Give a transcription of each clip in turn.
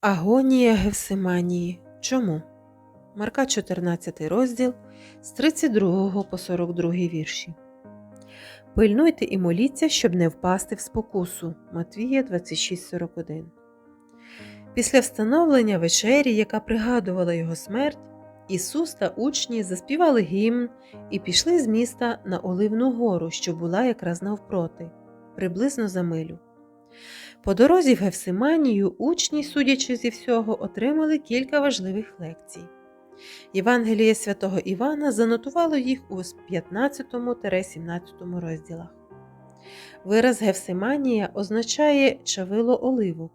Агонія Гевсиманії. Чому? Марка 14 розділ з 32 по 42 вірші. Пильнуйте і моліться, щоб не впасти в спокусу. Матвія 26,41. Після встановлення вечері, яка пригадувала його смерть, Ісус та учні заспівали гімн і пішли з міста на Оливну гору, що була якраз навпроти, приблизно за милю. По дорозі в Гефсиманію учні, судячи зі всього, отримали кілька важливих лекцій. Євангеліє святого Івана занотувало їх у 15-17 розділах. Вираз Гефсиманія означає чавило оливок,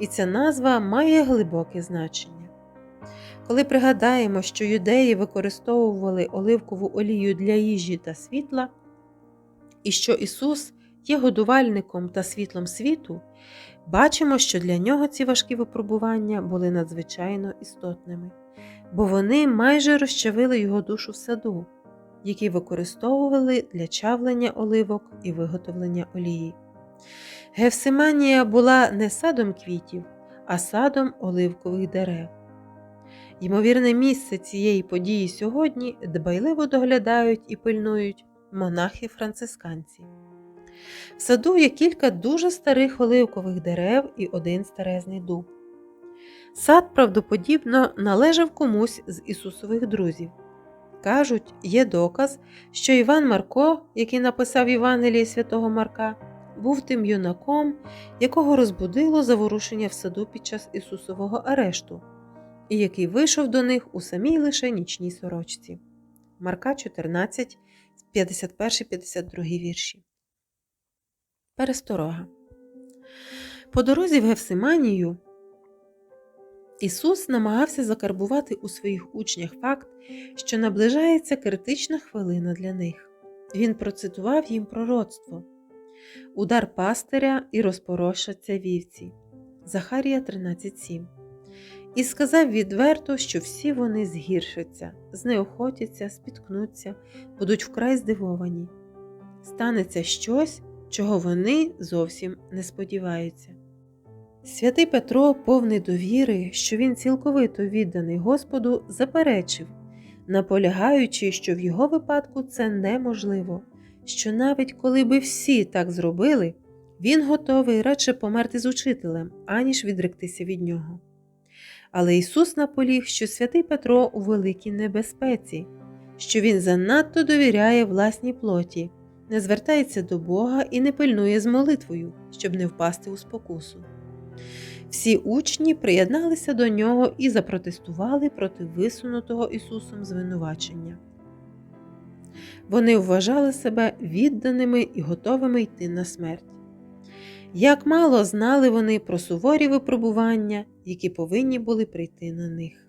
і ця назва має глибоке значення. Коли пригадаємо, що юдеї використовували оливкову олію для їжі та світла, і що Ісус є годувальником та світлом світу, бачимо, що для нього ці важкі випробування були надзвичайно істотними, бо вони майже розчавили його душу в саду, який використовували для чавлення оливок і виготовлення олії. Гевсиманія була не садом квітів, а садом оливкових дерев. Ймовірне місце цієї події сьогодні дбайливо доглядають і пильнують монахи-францисканці. В саду є кілька дуже старих оливкових дерев і один старезний дуб. Сад правдоподібно належав комусь з Ісусових друзів. Кажуть, є доказ, що Іван Марко, який написав Євангеліє святого Марка, був тим юнаком, якого розбудило заворушення в саду під час Ісусового арешту, і який вийшов до них у самій лише нічній сорочці. Марка 14, 51-52 вірші. Пересторога. По дорозі в Гефсиманію Ісус намагався закарбувати у своїх учнях факт, що наближається критична хвилина для них. Він процитував їм пророцтво Удар пастиря і розпорошаться вівці. Захарія 13.7 І сказав відверто, що всі вони згіршаться, знеохотяться, спіткнуться, будуть вкрай здивовані. Станеться щось, чого вони зовсім не сподіваються. Святий Петро, повний довіри, що він цілковито відданий Господу, заперечив, наполягаючи, що в його випадку це неможливо, що навіть коли би всі так зробили, він готовий радше померти з учителем, аніж відректися від нього. Але Ісус наполіг, що святий Петро у великій небезпеці, що він занадто довіряє власній плоті, не звертається до Бога і не пильнує з молитвою, щоб не впасти у спокусу. Всі учні приєдналися до нього і запротестували проти висунутого Ісусом звинувачення. Вони вважали себе відданими і готовими йти на смерть. Як мало знали вони про суворі випробування, які повинні були прийти на них.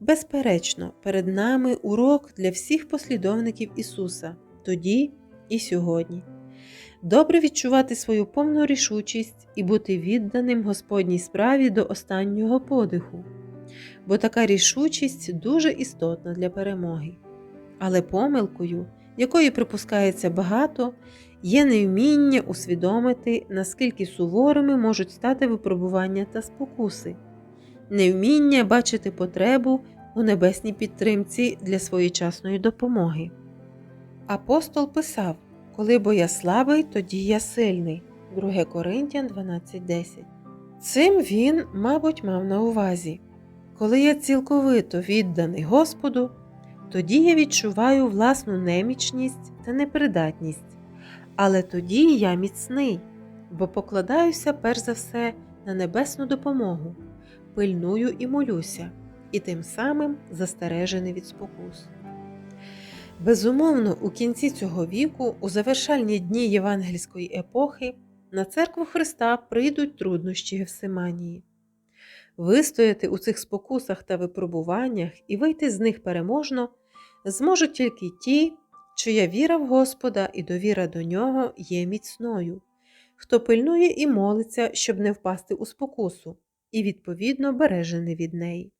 Безперечно, перед нами урок для всіх послідовників Ісуса тоді і сьогодні. Добре відчувати свою повну рішучість і бути відданим Господній справі до останнього подиху, бо така рішучість дуже істотна для перемоги. Але помилкою, якої припускається багато, є невміння усвідомити, наскільки суворими можуть стати випробування та спокуси, невміння бачити потребу у небесній підтримці для своєчасної допомоги. Апостол писав Коли бо я слабий, тоді я сильний. 2 Коринтян 12.10. Цим він, мабуть, мав на увазі. Коли я цілковито відданий Господу, тоді я відчуваю власну немічність та непридатність, але тоді я міцний, бо покладаюся перш за все на небесну допомогу, пильную і молюся, і тим самим застережений від спокус. Безумовно, у кінці цього віку, у завершальні дні євангельської епохи, на церкву Христа прийдуть труднощі Гевсиманії. Вистояти у цих спокусах та випробуваннях і вийти з них переможно зможуть тільки ті, чия віра в Господа і довіра до нього є міцною, хто пильнує і молиться, щоб не впасти у спокусу, і, відповідно, бережений від неї.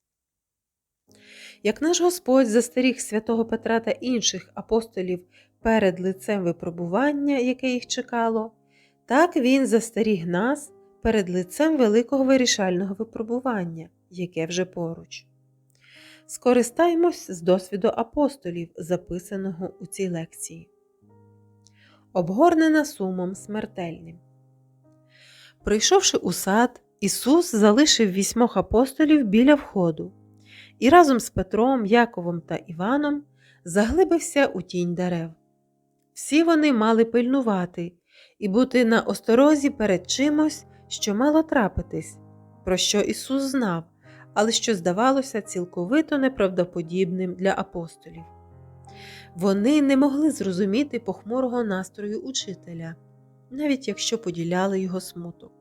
Як наш Господь застеріг святого Петра та інших апостолів перед лицем випробування, яке їх чекало, так Він застеріг нас перед лицем великого вирішального випробування, яке вже поруч. Скористаємось з досвіду апостолів, записаного у цій лекції. Обгорнена сумом смертельним. Прийшовши у сад, Ісус залишив вісьмох апостолів біля входу і разом з Петром, Яковом та Іваном заглибився у тінь дерев. Всі вони мали пильнувати і бути на осторозі перед чимось, що мало трапитись, про що Ісус знав, але що здавалося цілковито неправдоподібним для апостолів. Вони не могли зрозуміти похмурого настрою учителя, навіть якщо поділяли його смуток.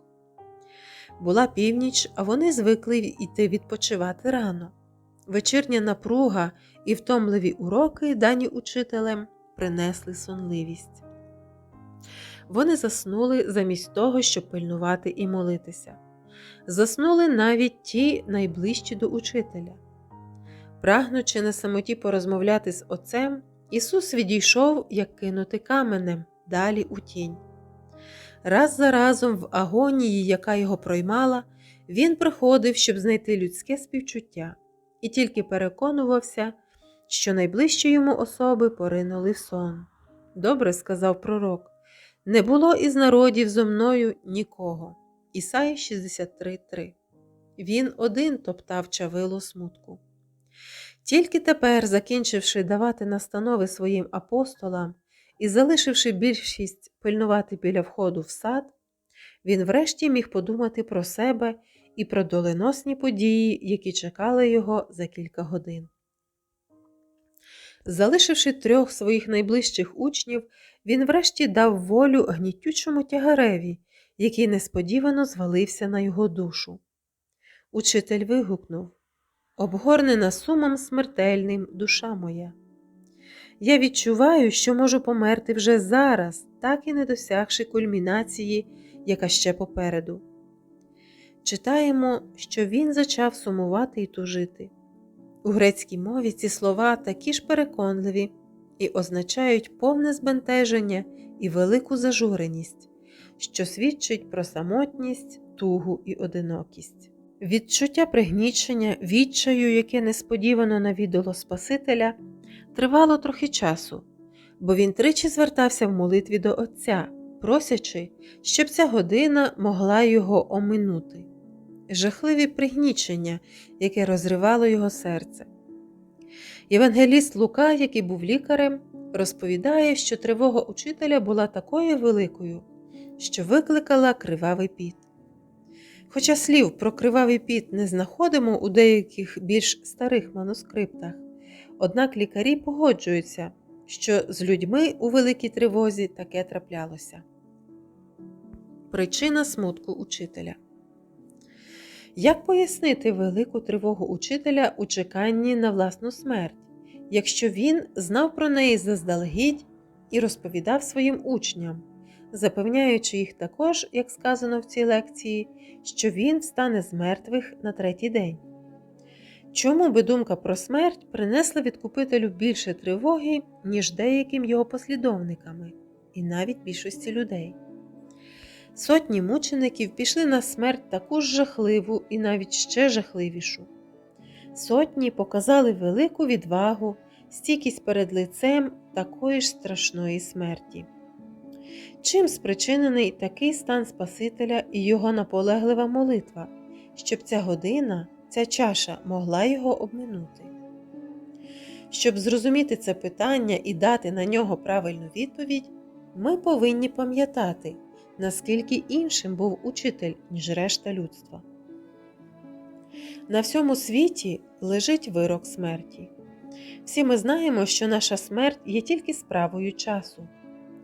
Була північ, а вони звикли йти відпочивати рано. Вечірня напруга і втомливі уроки, дані учителем, принесли сонливість. Вони заснули замість того, щоб пильнувати і молитися. Заснули навіть ті найближчі до учителя. Прагнучи на самоті порозмовляти з отцем, Ісус відійшов, як кинути каменем, далі у тінь. Раз за разом в агонії, яка його проймала, він приходив, щоб знайти людське співчуття, і тільки переконувався, що найближчі йому особи поринули в сон. Добре сказав пророк. Не було із народів зо мною нікого. Ісаї 63.3. Він один топтав чавило смутку. Тільки тепер, закінчивши давати настанови своїм апостолам і залишивши більшість пильнувати біля входу в сад, він врешті міг подумати про себе і про доленосні події, які чекали його за кілька годин. Залишивши трьох своїх найближчих учнів, він врешті дав волю гнітючому тягареві, який несподівано звалився на його душу. Учитель вигукнув Обгорнена сумом смертельним душа моя. Я відчуваю, що можу померти вже зараз, так і не досягши кульмінації, яка ще попереду. Читаємо, що він зачав сумувати і тужити. У грецькій мові ці слова такі ж переконливі і означають повне збентеження і велику зажуреність, що свідчить про самотність, тугу і одинокість. Відчуття пригнічення, відчаю, яке несподівано навідало Спасителя, тривало трохи часу, бо він тричі звертався в молитві до Отця, просячи, щоб ця година могла його оминути. Жахливі пригнічення, яке розривало його серце. Євангеліст Лука, який був лікарем, розповідає, що тривога учителя була такою великою, що викликала кривавий піт. Хоча слів про кривавий піт не знаходимо у деяких більш старих манускриптах, однак лікарі погоджуються, що з людьми у великій тривозі таке траплялося. Причина смутку учителя. Як пояснити велику тривогу учителя у чеканні на власну смерть, якщо він знав про неї заздалегідь і розповідав своїм учням, запевняючи їх також, як сказано в цій лекції, що він встане з мертвих на третій день? Чому би думка про смерть принесла відкупителю більше тривоги, ніж деяким його послідовниками, і навіть більшості людей? Сотні мучеників пішли на смерть таку ж жахливу і навіть ще жахливішу. Сотні показали велику відвагу, стійкість перед лицем такої ж страшної смерті. Чим спричинений такий стан Спасителя і його наполеглива молитва, щоб ця година, ця чаша могла його обминути? Щоб зрозуміти це питання і дати на нього правильну відповідь, ми повинні пам'ятати наскільки іншим був учитель, ніж решта людства. На всьому світі лежить вирок смерті. Всі ми знаємо, що наша смерть є тільки справою часу.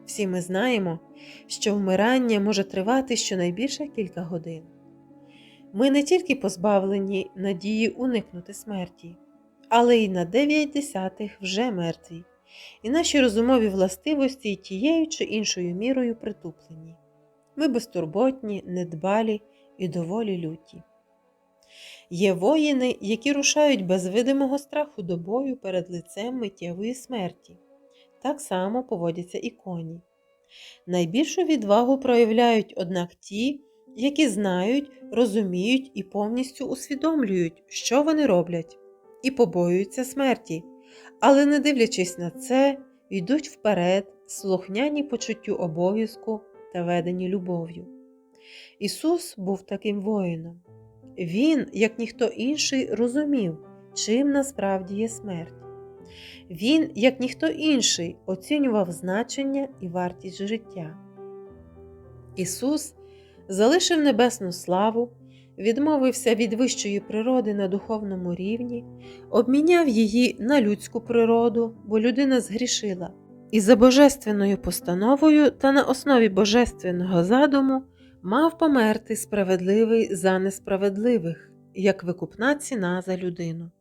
Всі ми знаємо, що вмирання може тривати щонайбільше кілька годин. Ми не тільки позбавлені надії уникнути смерті, але й на дев'ять десятих вже мертві, і наші розумові властивості тією чи іншою мірою притуплені ми безтурботні, недбалі і доволі люті. Є воїни, які рушають без видимого страху до бою перед лицем миттєвої смерті. Так само поводяться і коні. Найбільшу відвагу проявляють, однак, ті, які знають, розуміють і повністю усвідомлюють, що вони роблять, і побоюються смерті, але, не дивлячись на це, йдуть вперед, слухняні почуттю обов'язку та ведені любов'ю. Ісус був таким воїном. Він, як ніхто інший, розумів, чим насправді є смерть. Він, як ніхто інший, оцінював значення і вартість життя. Ісус залишив небесну славу, відмовився від вищої природи на духовному рівні, обміняв її на людську природу, бо людина згрішила, і за божественною постановою та на основі божественного задуму мав померти справедливий за несправедливих, як викупна ціна за людину.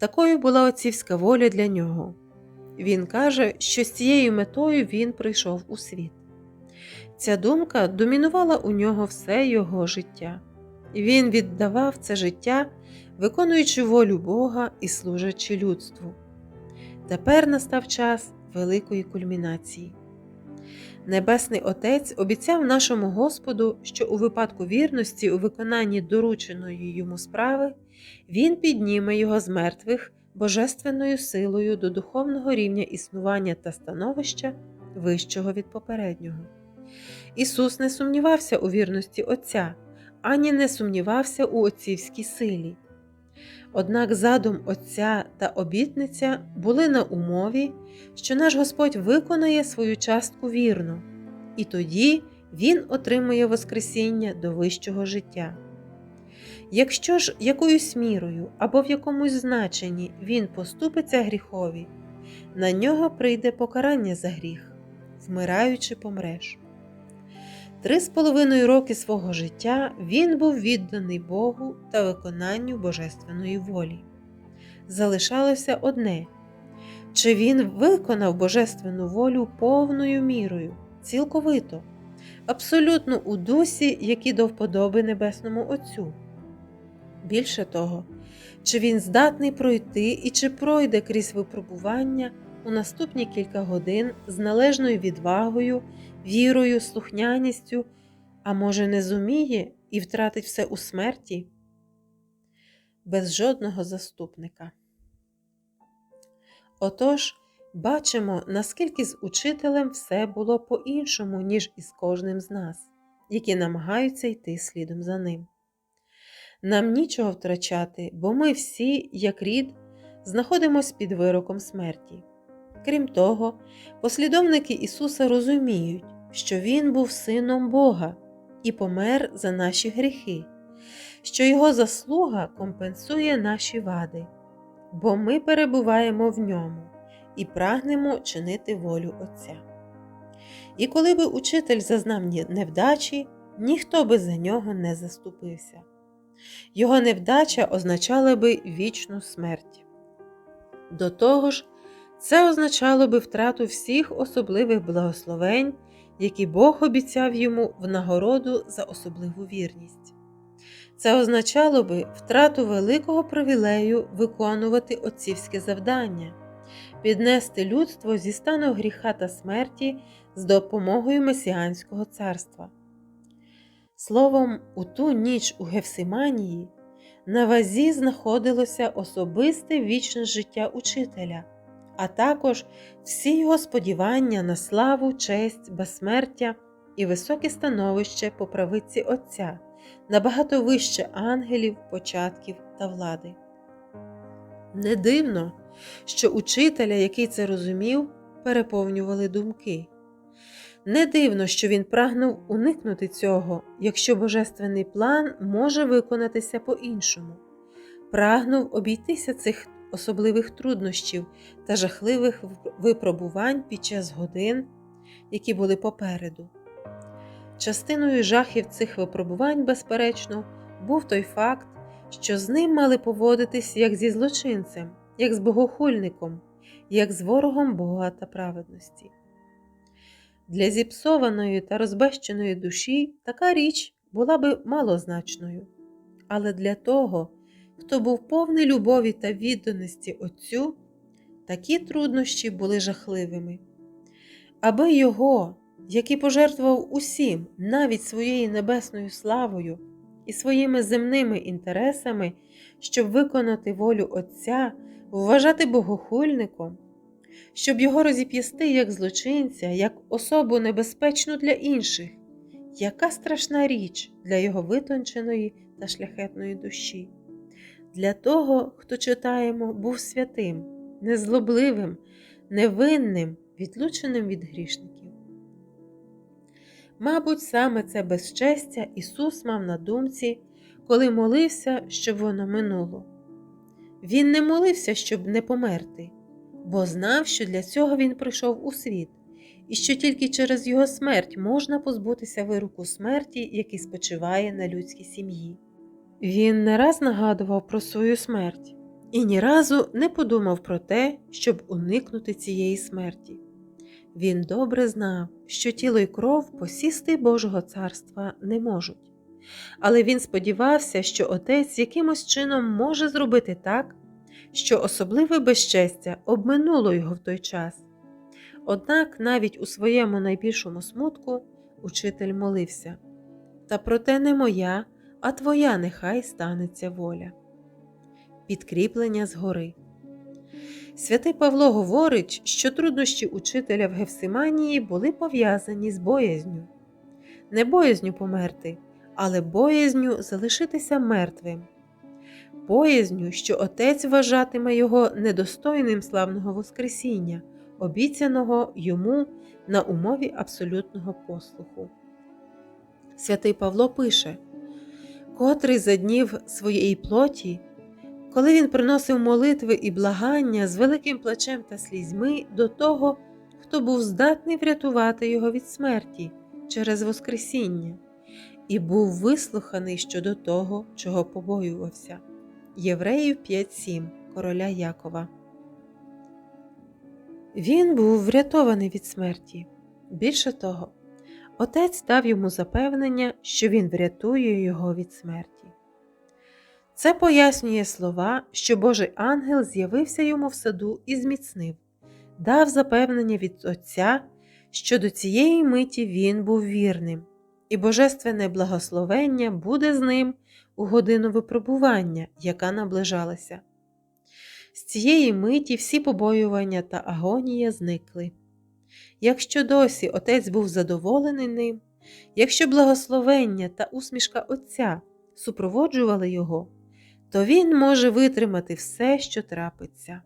Такою була отцівська воля для нього. Він каже, що з цією метою він прийшов у світ. Ця думка домінувала у нього все його життя. Він віддавав це життя, виконуючи волю Бога і служачи людству. Тепер настав час великої кульмінації. Небесний Отець обіцяв нашому Господу, що у випадку вірності у виконанні дорученої йому справи Він підніме його з мертвих божественною силою до духовного рівня існування та становища вищого від попереднього. Ісус не сумнівався у вірності Отця, ані не сумнівався у отцівській силі. Однак задум Отця та обітниця були на умові, що наш Господь виконає свою частку вірно, і тоді Він отримує Воскресіння до вищого життя. Якщо ж якоюсь мірою або в якомусь значенні Він поступиться гріхові, на нього прийде покарання за гріх, вмираючи помреш. Три з половиною роки свого життя він був відданий Богу та виконанню божественної волі. Залишалося одне чи він виконав божественну волю повною мірою, цілковито, абсолютно у дусі, які до вподоби Небесному Отцю. Більше того, чи він здатний пройти і чи пройде крізь випробування у наступні кілька годин з належною відвагою, вірою, слухняністю, а може, не зуміє і втратить все у смерті? Без жодного заступника. Отож, бачимо, наскільки з учителем все було по-іншому, ніж із кожним з нас, які намагаються йти слідом за ним. Нам нічого втрачати, бо ми всі, як рід, знаходимося під вироком смерті. Крім того, послідовники Ісуса розуміють, що Він був Сином Бога і помер за наші гріхи, що Його заслуга компенсує наші вади, бо ми перебуваємо в ньому і прагнемо чинити волю Отця. І коли би учитель зазнав невдачі, ніхто би за нього не заступився. Його невдача означала би вічну смерть. До того ж, це означало би втрату всіх особливих благословень, які Бог обіцяв йому в нагороду за особливу вірність. Це означало би втрату великого привілею виконувати отцівське завдання, піднести людство зі стану гріха та смерті з допомогою Месіанського царства. Словом, у ту ніч у Гефсиманії на вазі знаходилося особисте вічне життя учителя, а також всі його сподівання на славу, честь, безсмертя і високе становище по правиці Отця, набагато вище ангелів, початків та влади. Не дивно, що учителя, який це розумів, переповнювали думки. Не дивно, що він прагнув уникнути цього, якщо божественний план може виконатися по-іншому, прагнув обійтися цих особливих труднощів та жахливих випробувань під час годин, які були попереду. Частиною жахів цих випробувань, безперечно, був той факт, що з ним мали поводитись як зі злочинцем, як з богохульником, як з ворогом Бога та праведності. Для зіпсованої та розбещеної душі така річ була би малозначною, але для того, хто був повний любові та відданості Отцю, такі труднощі були жахливими. Аби його, який пожертвував усім, навіть своєю небесною славою і своїми земними інтересами, щоб виконати волю Отця, вважати богохульником, щоб його розіп'ясти як злочинця, як особу небезпечну для інших, яка страшна річ для його витонченої та шляхетної душі. Для того, хто читаємо, був святим, незлобливим, невинним, відлученим від грішників. Мабуть, саме це безчестя Ісус мав на думці, коли молився, щоб воно минуло. Він не молився, щоб не померти, бо знав, що для цього Він прийшов у світ, і що тільки через його смерть можна позбутися вируку смерті, який спочиває на людській сім'ї. Він не раз нагадував про свою смерть і ні разу не подумав про те, щоб уникнути цієї смерті. Він добре знав, що тіло й кров посісти Божого царства не можуть, але він сподівався, що отець якимось чином може зробити так, що особливе безчестя обминуло його в той час. Однак навіть у своєму найбільшому смутку учитель молився та проте не моя, а твоя нехай станеться воля. Підкріплення згори. Святий Павло говорить, що труднощі учителя в Гефсиманії були пов'язані з боязню, не боязню померти, але боязню залишитися мертвим, боязню, що отець вважатиме його недостойним славного Воскресіння, обіцяного йому на умові абсолютного послуху. Святий Павло пише, котрий за днів своєї плоті коли він приносив молитви і благання з великим плачем та слізьми до того, хто був здатний врятувати його від смерті через Воскресіння, і був вислуханий щодо того, чого побоювався. Євреїв 5.7 короля Якова. Він був врятований від смерті. Більше того, отець дав йому запевнення, що він врятує його від смерті. Це пояснює слова, що Божий ангел з'явився йому в саду і зміцнив, дав запевнення від Отця, що до цієї миті він був вірним, і божественне благословення буде з ним у годину випробування, яка наближалася. З цієї миті всі побоювання та агонія зникли. Якщо досі отець був задоволений ним, якщо благословення та усмішка Отця супроводжували його, то він може витримати все, що трапиться.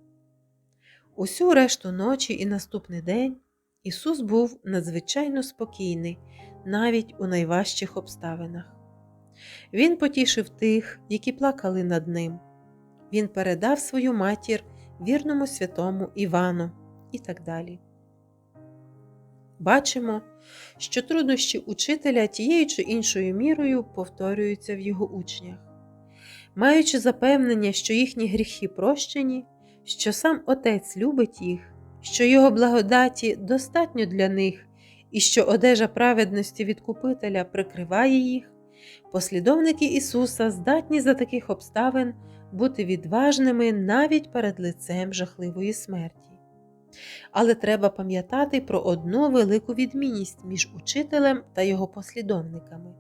Усю решту ночі і наступний день Ісус був надзвичайно спокійний навіть у найважчих обставинах. Він потішив тих, які плакали над ним. Він передав свою матір вірному святому Івану і так далі. Бачимо, що труднощі учителя тією чи іншою мірою повторюються в його учнях маючи запевнення, що їхні гріхи прощені, що сам Отець любить їх, що Його благодаті достатньо для них і що одежа праведності відкупителя прикриває їх, послідовники Ісуса здатні за таких обставин бути відважними навіть перед лицем жахливої смерті. Але треба пам'ятати про одну велику відмінність між учителем та його послідовниками.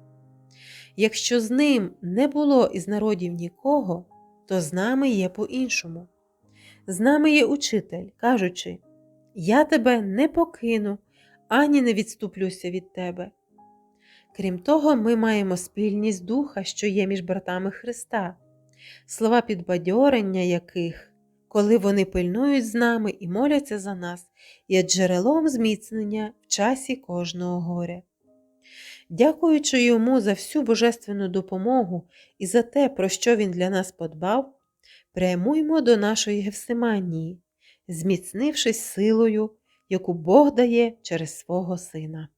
Якщо з ним не було із народів нікого, то з нами є по-іншому. З нами є учитель, кажучи, Я тебе не покину, ані не відступлюся від тебе. Крім того, ми маємо спільність духа, що є між братами Христа, слова підбадьорення яких, коли вони пильнують з нами і моляться за нас, є джерелом зміцнення в часі кожного горя. Дякуючи йому за всю божественну допомогу і за те, про що він для нас подбав, прямуймо до нашої Гевсиманії, зміцнившись силою, яку Бог дає через свого Сина.